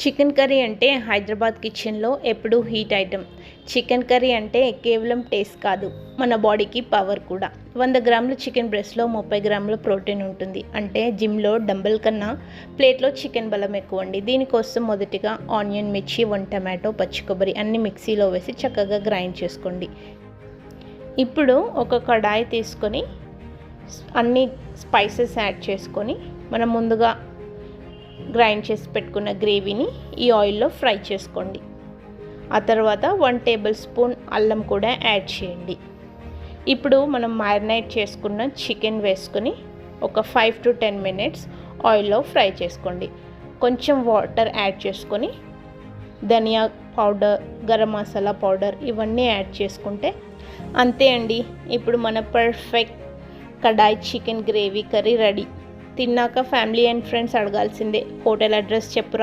Chicken curry అంటే హైదరాబాద్ కిచెన్లో ఎప్పుడూ హీట్ ఐటెం. చికెన్ కర్రీ అంటే కేవలం టేస్ట్ కాదు మన బాడీకి పవర్ కూడా. వంద గ్రాముల చికెన్ బ్రెస్ట్లో ముప్పై గ్రాముల ప్రోటీన్ ఉంటుంది. అంటే జిమ్లో డంబల్ కన్నా ప్లేట్లో చికెన్ బలం ఎక్కువ అండి దీనికోసం మొదటిగా ఆనియన్ మిర్చి వన్ టమాటో పచ్చి కొబ్బరి అన్ని మిక్సీలో వేసి చక్కగా గ్రైండ్ చేసుకోండి. ఇప్పుడు ఒక కడాయి తీసుకొని అన్ని స్పైసెస్ యాడ్ చేసుకొని మనం ముందుగా గ్రైండ్ చేసి పెట్టుకున్న గ్రేవీని ఈ ఆయిల్లో ఫ్రై చేసుకోండి. ఆ తర్వాత వన్ టేబుల్ స్పూన్ అల్లం కూడా యాడ్ చేయండి. ఇప్పుడు మనం మ్యారినేట్ చేసుకున్న చికెన్ వేసుకొని ఒక ఫైవ్ టు టెన్ మినిట్స్ ఆయిల్లో ఫ్రై చేసుకోండి. కొంచెం వాటర్ యాడ్ చేసుకొని ధనియా పౌడర్ గరం మసాలా పౌడర్ ఇవన్నీ యాడ్ చేసుకుంటే అంతే అండి. ఇప్పుడు మన perfect kadai chicken gravy curry ready. తిన్నాక ఫ్యామిలీ అండ్ ఫ్రెండ్స్ అడగాల్సిందే హోటల్ అడ్రస్ చెప్పురా